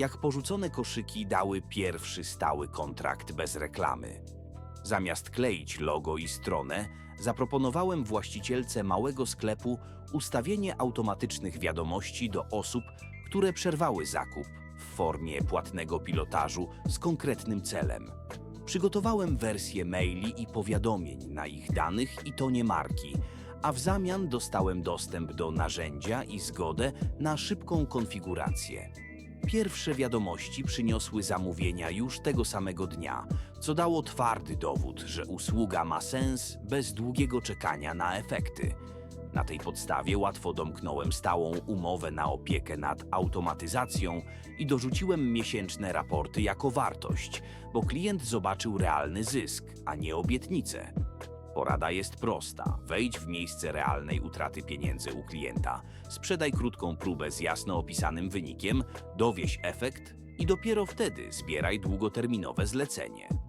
jak porzucone koszyki dały pierwszy stały kontrakt bez reklamy. Zamiast kleić logo i stronę, zaproponowałem właścicielce małego sklepu ustawienie automatycznych wiadomości do osób, które przerwały zakup w formie płatnego pilotażu z konkretnym celem. Przygotowałem wersję maili i powiadomień na ich danych i tonie marki, a w zamian dostałem dostęp do narzędzia i zgodę na szybką konfigurację. Pierwsze wiadomości przyniosły zamówienia już tego samego dnia, co dało twardy dowód, że usługa ma sens bez długiego czekania na efekty. Na tej podstawie łatwo domknąłem stałą umowę na opiekę nad automatyzacją i dorzuciłem miesięczne raporty jako wartość, bo klient zobaczył realny zysk, a nie obietnicę. Porada jest prosta. Wejdź w miejsce realnej utraty pieniędzy u klienta, sprzedaj krótką próbę z jasno opisanym wynikiem, dowieź efekt i dopiero wtedy zbieraj długoterminowe zlecenie.